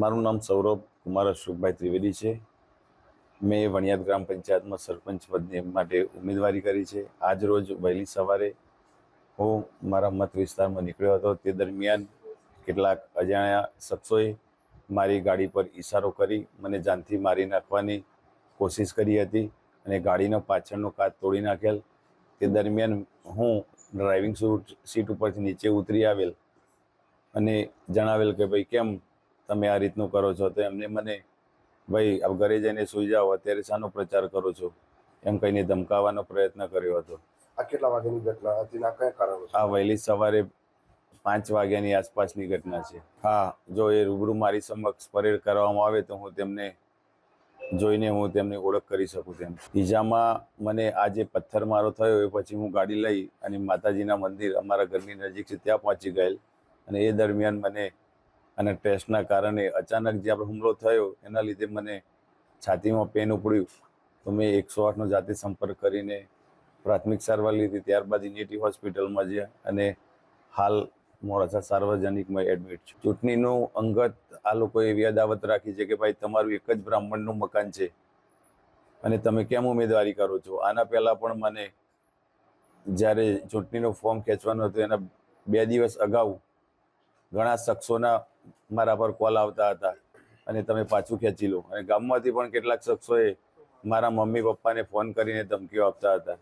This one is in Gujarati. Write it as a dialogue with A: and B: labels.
A: મારું નામ સૌરભ કુમાર અશોકભાઈ ત્રિવેદી છે. મેં વણિયાદ ગ્રામ પંચાયતમાં સરપંચ પદની માટે ઉમેદવારી કરી છે. આજ રોજ વહેલી સવારે હું મારા મત વિસ્તારમાં નીકળ્યો હતો. તે દરમિયાન કેટલાક અજાણ્યા શખ્સોએ મારી ગાડી પર ઈશારો કરી મને જાનથી મારી નાખવાની કોશિશ કરી હતી અને ગાડીનો પાછળનો કાચ તોડી નાખેલ. તે દરમિયાન હું ડ્રાઇવિંગ સીટ ઉપરથી નીચે ઉતરી આવેલ અને જણાવેલ કે, ભાઈ, કેમ તમે આ રીતનું કરો છો? તો એમને મને ભાઈ ઘરે જઈને સૂઈ જાઓ અત્યારે શાનો પ્રચાર કરો છો. એમ કહીને ધમકાવવાનો પ્રયત્ન કર્યો હતો.
B: આ કેટલા વાગ્યાની ઘટના હતી ના કયા કારણો
A: આ વહેલી સવારે પાંચ વાગ્યાની આસપાસની ઘટના છે. હા જો એ રૂબરૂ મારી સમક્ષ પરેડ કરવામાં આવે તો હું તેમને જોઈને હું તેમની ઓળખ કરી શકું તેમ. ઈજામાં મને આ જે પથ્થરમારો થયો એ પછી હું ગાડી લઈ અને માતાજીના મંદિર અમારા ઘરની નજીક છે ત્યાં પહોંચી ગયેલ અને એ દરમિયાન મને અને ટેસ્ટના કારણે અચાનક જે આપણે હુમલો થયો, એના લીધે મને છાતીમાં પેન ઉપડ્યું. તો મેં એકસો આઠનો જાતે સંપર્ક કરીને પ્રાથમિક સારવાર લીધી. ત્યારબાદ યુનિટી હોસ્પિટલમાં ગયા અને હાલ મોડાસા સાર્વજનિકમાં એડમિટ છું. ચૂંટણીનું અંગત આ લોકોએ એવી અદાવત રાખી છે કે ભાઈ, તમારું એક જ બ્રાહ્મણનું મકાન છે. અને તમે કેમ ઉમેદવારી કરો છો? આના પહેલાં પણ મને જ્યારે ચૂંટણીનું ફોર્મ ખેંચવાનું હતું, એના બે દિવસ અગાઉ ઘણા શખ્સોના મારા પર કોલ આવતા હતા અને તમે પાછું ખેંચી લો. અને ગામમાંથી પણ કેટલાક શખ્સોએ મારા મમ્મી પપ્પાને ફોન કરીને ધમકીઓ આપતા હતા.